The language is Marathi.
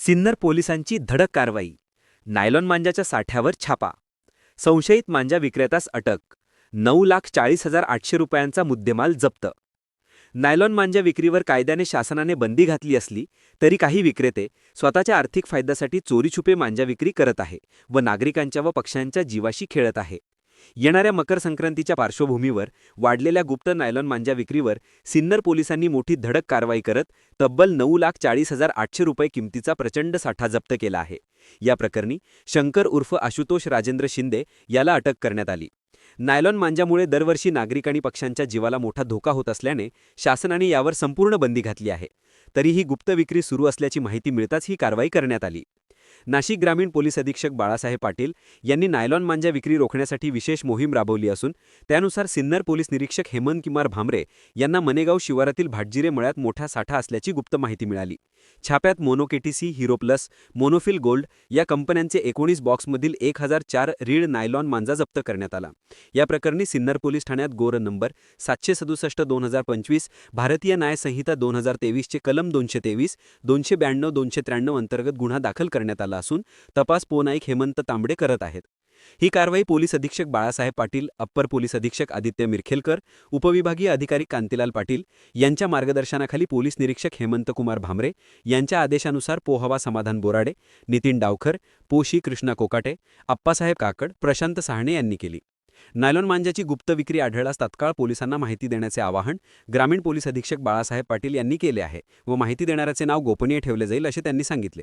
सिन्नर पोलिसांची धडक कारवाई. नायलॉन मांजाच्या साठ्यावर छापा. संशयित मांजा विक्रेत्यास अटक. नऊ लाख चाळीस हजार आठशे रुपयांचा मुद्देमाल जप्त. नायलॉन मांजा विक्रीवर कायद्याने शासनाने बंदी घातली असली तरी काही विक्रेते स्वतःच्या आर्थिक फायद्यासाठी चोरीछुपे मांजा विक्री करत आहे व नागरिकांच्या व पक्ष्यांच्या जीवाशी खेळत आहे. येणाऱ्या मकर संक्रांतीच्या पार्श्वभूमीवर वाढलेल्या गुप्त नायलॉन मांजा विक्रीवर सिन्नर पोलिसांनी मोठी धडक कारवाई करत तब्बल नऊ लाख चाळीस हजार आठशे रुपये किमतीचा प्रचंड साठा जप्त केला आहे. या प्रकरणी शंकर उर्फ आशुतोष राजेंद्र शिंदे याला अटक करण्यात आली. नायलॉन मांजामुळे दरवर्षी नागरिक आणि पक्षांच्या जीवाला मोठा धोका होत असल्याने शासनाने यावर संपूर्ण बंदी घातली आहे. तरीही गुप्त विक्री सुरू असल्याची माहिती मिळताच ही कारवाई करण्यात आली. नाशिक ग्रामीण पोलीस अधीक्षक बाळासाहेब पाटील यांनी नायलॉन मांजा विक्री रोखण्यासाठी विशेष मोहीम राबवली असून त्यानुसार सिन्नर पोलीस निरीक्षक हेमंत किमार भामरे यांना मनेगाव शिवारातील भाटजिरे मळ्यात मोठा साठा असल्याची गुप्त माहिती मिळाली. छाप्यात मोनोकेटीसी हिरो प्लस मोनोफिल गोल्ड या कंपन्यांचे एकोणीस बॉक्समधील एक हजार चार रीड नायलॉन मांजा जप्त करण्यात आला. या प्रकरणी सिन्नर पोलीस ठाण्यात गोर नंबर सातशे सदुसष्ट दोन हजार पंचवीस भारतीय न्यायसंहिता दोन हजार तेवीसचे कलम दोनशे तेवीस दोनशे ब्याण्णव दोनशे त्र्याण्णव अंतर्गत गुन्हा दाखल करण्यात आला असून तपास पोनाईक हेमंत तांबडे करत आहेत. ही कारवाई पोलीस अधीक्षक बाळासाहेब पाटील अप्पर पोलीस अधीक्षक आदित्य मिरखेलकर उपविभागीय अधिकारी कांतीलाल पाटील यांच्या मार्गदर्शनाखाली पोलीस निरीक्षक हेमंतकुमार भामरे यांच्या आदेशानुसार पोहवा समाधान बोराडे नितीन डावखर पोशी कृष्णा कोकाटे आप्पासाहेब काकड प्रशांत सहाणे यांनी केली. नायलॉन मांजाची गुप्त विक्री आढळल्यास तात्काळ पोलिसांना माहिती देण्याचे आवाहन ग्रामीण पोलीस अधीक्षक बाळासाहेब पाटील यांनी केले आहे व माहिती देणाऱ्याचे नाव गोपनीय ठेवले जाईल असे त्यांनी सांगितले.